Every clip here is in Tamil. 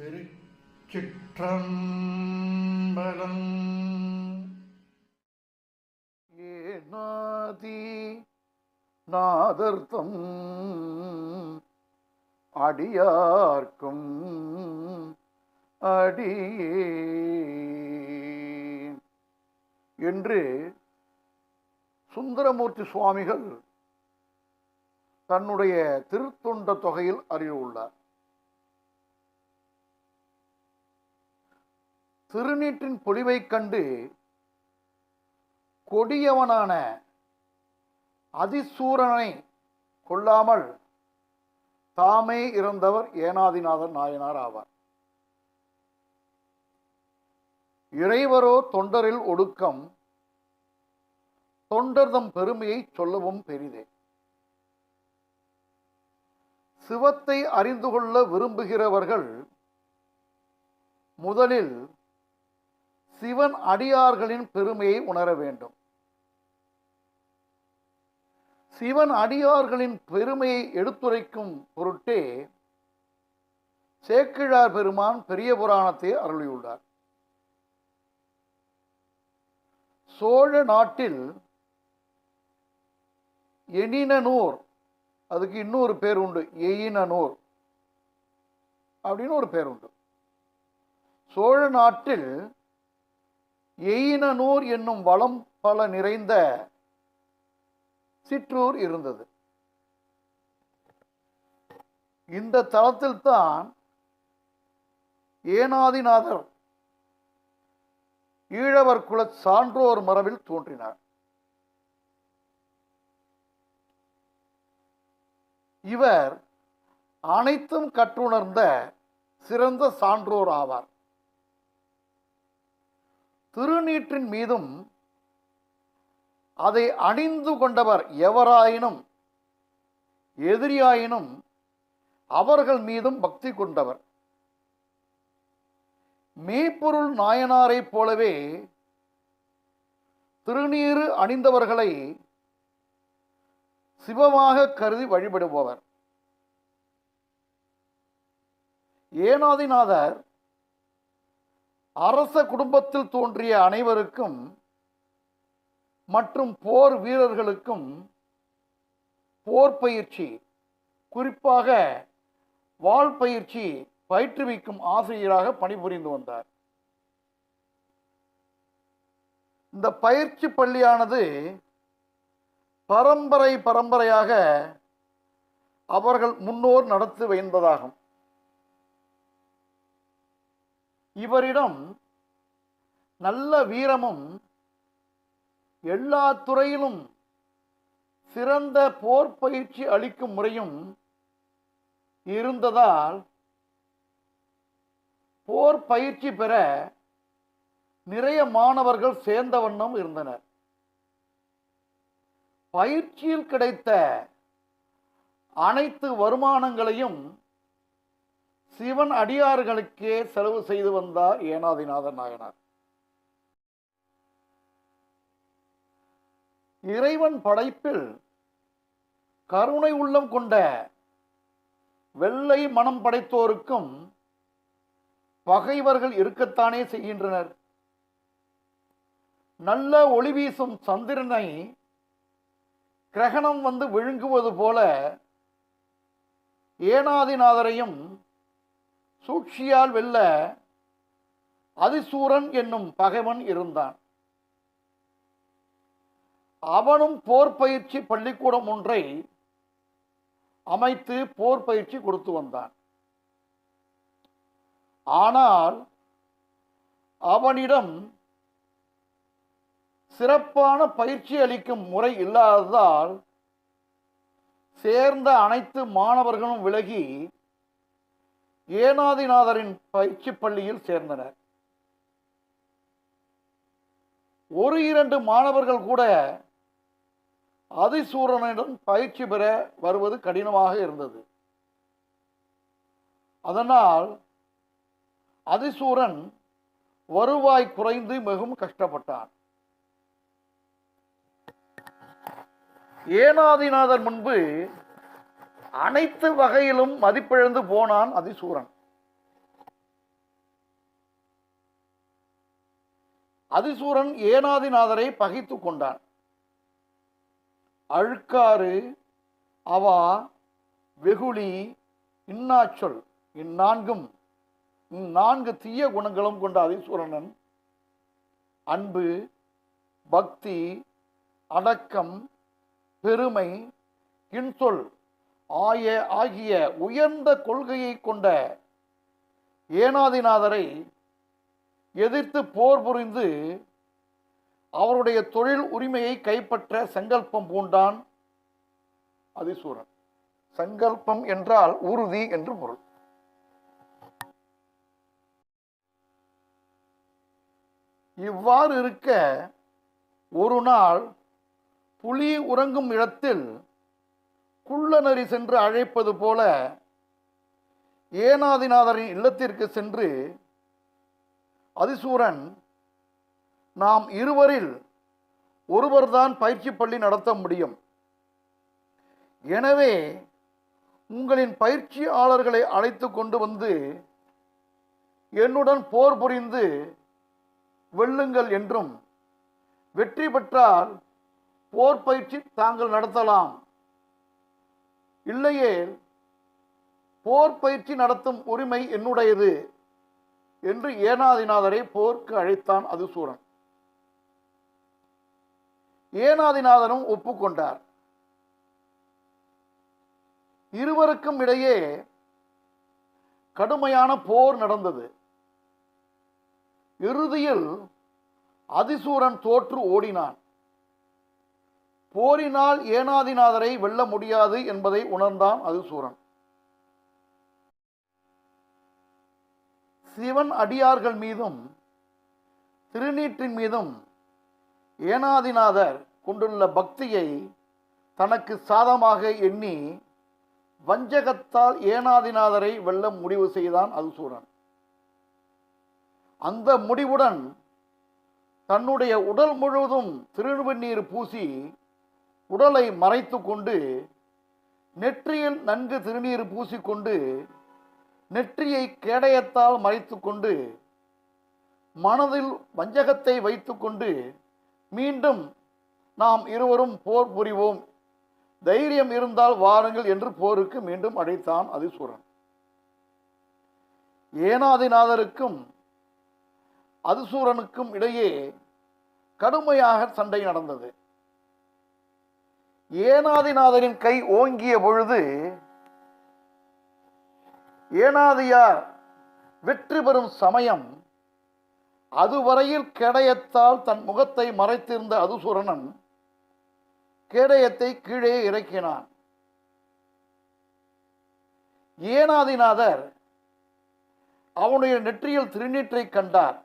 திருச்சிற்றம்பலம். ஏனாதி நாதர்த்தம் அடியார்க்கும் அடியே என்று சுந்தரமூர்த்தி சுவாமிகள் தன்னுடைய திருத்தொண்ட தொகையில் அறிவுள்ளார் திருநீற்றின் பொலிவைக் கண்டு கொடியவனான அதிசூரனை கொள்ளாமல் தாமே இறந்தவர் ஏனாதிநாதன் நாயனார் ஆவார். இறைவரோ தொண்டரில் ஒடுக்கம் தொண்டர்தம் பெருமையை சொல்லவும் பெரிதே. சிவத்தை அறிந்து கொள்ள விரும்புகிறவர்கள் முதலில் சிவன் அடியார்களின் பெருமையை உணர வேண்டும். சிவன் அடியார்களின் பெருமையை எடுத்துரைக்கும் பொருட்டே சேக்கிழார் பெருமான் பெரிய புராணத்தை அருளியுள்ளார். சோழ நாட்டில் எனினனூர் அதுக்கு இன்னொரு பேர் உண்டு எயினனூர் அப்படின்னு ஒரு பேர் உண்டு. சோழ நாட்டில் எயினனூர் என்னும் வளம் பல நிறைந்த சிற்றூர் இருந்தது. இந்த தளத்தில்தான் ஏனாதிநாதர் ஈழவர் குல சான்றோர் மரபில் தோன்றினார். இவர் அனைத்தும் கற்றுணர்ந்த சிறந்த சான்றோர் ஆவார். திருநீற்றின் மீதும் அதை அணிந்து கொண்டவர் எவராயினும் எதிரியாயினும் அவர்கள் மீதும் பக்தி கொண்டவர். மெய்ப்பொருள் நாயனாரைப் போலவே திருநீறு அணிந்தவர்களை சிவமாக கருதி வழிபடுபவர். ஏனாதிநாதர் அரச குடும்பத்தில் தோன்றிய அனைவருக்கும் மற்றும் போர் வீரர்களுக்கும் போர் பயிற்சி குறிப்பாக வாள் பயிற்சி பயிற்றுவிக்கும் ஆசிரியராக பணிபுரிந்து வந்தார். இந்த பயிற்சி பள்ளியானது பரம்பரை பரம்பரையாக அவர்கள் முன்னோர் நடத்தி வைந்ததாகும் இவரிடம் நல்ல வீரமும் எல்லா துறையிலும் சிறந்த போர் பயிற்சி அளிக்கும் முறையும் இருந்ததால் போர் பயிற்சி பெற நிறைய மாணவர்கள் சேர்ந்த வண்ணம் இருந்தனர். பயிற்சியில் கிடைத்த அனைத்து வருமானங்களையும் சிவன் அடியார்களுக்கே செலவு செய்து வந்தார் ஏனாதிநாதன் நாயனார். இறைவன் படைப்பில் கருணை உள்ளம் கொண்ட வெள்ளை மனம் படைத்தோருக்கும் பகைவர்கள் இருக்கத்தானே செய்கின்றனர். நல்ல ஒளி வீசும் சந்திரனை கிரகணம் வந்து விழுங்குவது போல ஏனாதிநாதரையும் சூழ்ச்சியால் வெல்ல அதிசூரன் என்னும் பகைவன் இருந்தான். அவனும் போர் பயிற்சி பள்ளிக்கூடம் ஒன்றை அமைத்து போர் பயிற்சி கொடுத்து வந்தான். ஆனால் அவனிடம் சிறப்பான பயிற்சி அளிக்கும் முறை இல்லாததால் சேர்ந்த அனைத்து மாணவர்களும் விலகி ஏனாதிநாதரின் பயிற்சி பள்ளியில் சேர்ந்தனர். ஒரு இரண்டு மாணவர்கள் கூட அதிசூரனிடம் பயிற்சி பெற வருவது கடினமாக இருந்தது. அதனால் அதிசூரன் வருவாய் குறைந்து மிகவும் கஷ்டப்பட்டான். ஏனாதிநாதர் முன்பு அனைத்து வகையிலும் மதிப்பிழந்து போனான் அதிசூரன். அதிசூரன் ஏனாதிநாதரை பகைத்து கொண்டான். அழுக்காறு அவா வெகுளி இன்னாச்சொல் இந்நான்கும் இந்நான்கு தீய குணங்களும் கொண்ட அதிசூரனன். அன்பு பக்தி அடக்கம் பெருமை இன்சொல் ஆய ஆகிய உயர்ந்த கொள்கையை கொண்ட ஏனாதிநாதரை எதிர்த்து போர் புரிந்து அவருடைய தொழில் உரிமையை கைப்பற்ற சங்கல்பம் பூண்டான் அதிசூரன். சங்கல்பம் என்றால் உறுதி என்று பொருள். இவ்வாறு இருக்க ஒரு நாள் புலி உறங்கும் இடத்தில் குள்ளநரி சென்று அழைப்பது போல ஏனாதிநாதரின் இல்லத்திற்கு சென்று அதிசூரன் நாம் இருவரில் ஒருவர்தான் பயிற்சி பள்ளி நடத்த முடியும். எனவே உங்களின் பயிற்சியாளர்களை அழைத்து கொண்டு வந்து என்னுடன் போர் புரிந்து வெல்லுங்கள் என்றும் வெற்றி பெற்றால் போர் பயிற்சி தாங்கள் நடத்தலாம். இல்லையே. போர் பயிற்சி நடத்தும் உரிமை என்னுடையது என்று ஏனாதிநாதரை போர்க்கு அழைத்தான் அதிசூரன். ஏனாதிநாதனும் ஒப்புக்கொண்டார். இருவருக்கும் இடையே கடுமையான போர் நடந்தது. இறுதியில் அதிசூரன் தோற்று ஓடினான். போரினால் ஏனாதிநாதரை வெல்ல முடியாது என்பதை உணர்ந்தான் அதிசூரன் சிவன் அடியார்கள் மீதும் திருநீற்றின் மீதும் ஏனாதிநாதர் கொண்டுள்ள பக்தியை தனக்கு சாதமாக எண்ணி வஞ்சகத்தால் ஏனாதிநாதரை வெல்ல முடிவு செய்தான் அதிசூரன் அந்த முடிவுடன் தன்னுடைய உடல் முழுவதும் திருவண்ணீர் பூசி உடலை மறைத்து கொண்டு நெற்றியில் நன்கு திருநீர் பூசிக்கொண்டு நெற்றியை கேடயத்தால் மறைத்து கொண்டு மனதில் வஞ்சகத்தை வைத்துக்கொண்டு மீண்டும் நாம் இருவரும் போர் புரிவோம். தைரியம் இருந்தால் வாருங்கள் என்று போருக்கு மீண்டும் அழைத்தான் அதிசூரன். ஏனாதிநாதருக்கும் அதிசூரனுக்கும் இடையே கடுமையாக சண்டை நடந்தது. ஏனாதிநாதரின் கை ஓங்கிய பொழுது ஏனாதியார் வெற்றி பெறும் சமயம் அதுவரையில் கேடயத்தால் தன் முகத்தை மறைத்திருந்த அதுசூரனன் கேடயத்தை கீழே இறக்கினான். ஏனாதிநாதர் அவனுடைய நெற்றியில் திருநீற்றை கண்டார்.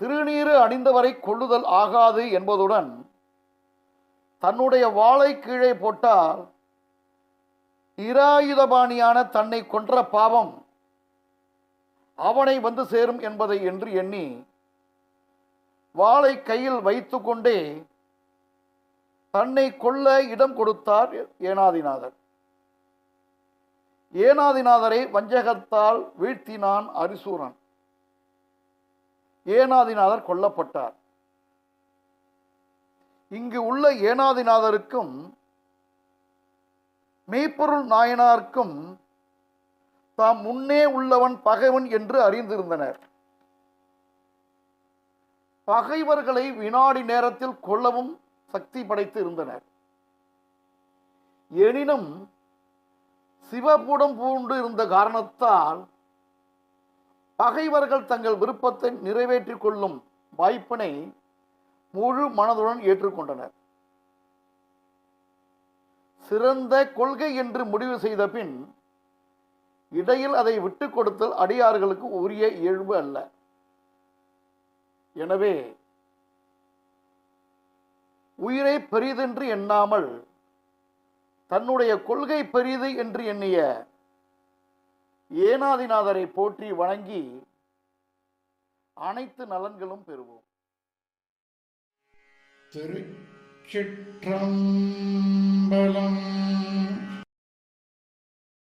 திருநீறு அணிந்தவரை கொள்ளுதல் ஆகாது என்பதுடன் தன்னுடைய வாளை கீழே போட்டால் நிராயுதபாணியான தன்னை கொன்ற பாவம் அவனை வந்து சேரும் என்பதை என்று எண்ணி வாளை கையில் வைத்துக்கொண்டே தன்னை கொல்ல இடம் கொடுத்தார் ஏனாதிநாதர். ஏனாதிநாதரை வஞ்சகத்தால் வீழ்த்தினான் அரிசூரன். ஏனாதிநாதர் கொல்லப்பட்டார். இங்கு உள்ள ஏனாதிநாதருக்கும் மெய்ப்பொருள் நாயனாருக்கும் தாம் முன்னே உள்ளவன் பகைவன் என்று அறிந்திருந்தனர். பகைவர்களை வினாடி நேரத்தில் கொல்லவும் சக்தி படைத்து இருந்தனர் எனினும் சிவபூடம் பூண்டு இருந்த காரணத்தால் பகைவர்கள் தங்கள் விருப்பத்தை நிறைவேற்றிக் கொள்ளும் வாய்ப்பினை முழு மனதுடன் ஏற்றுக்கொண்டனர். சிறந்த கொள்கை என்று முடிவு செய்த பின் இடையில் அதை விட்டுக் கொடுத்தல் அடியார்களுக்கு உரிய இயல்பு அல்ல. எனவே உயிரை பெரிதென்று எண்ணாமல் தன்னுடைய கொள்கை பெரிது என்று எண்ணிய ஏனாதிநாதரை போற்றி வணங்கி அனைத்து நலன்களும் பெறுவோம். திருச்சிற்றம்பலம்.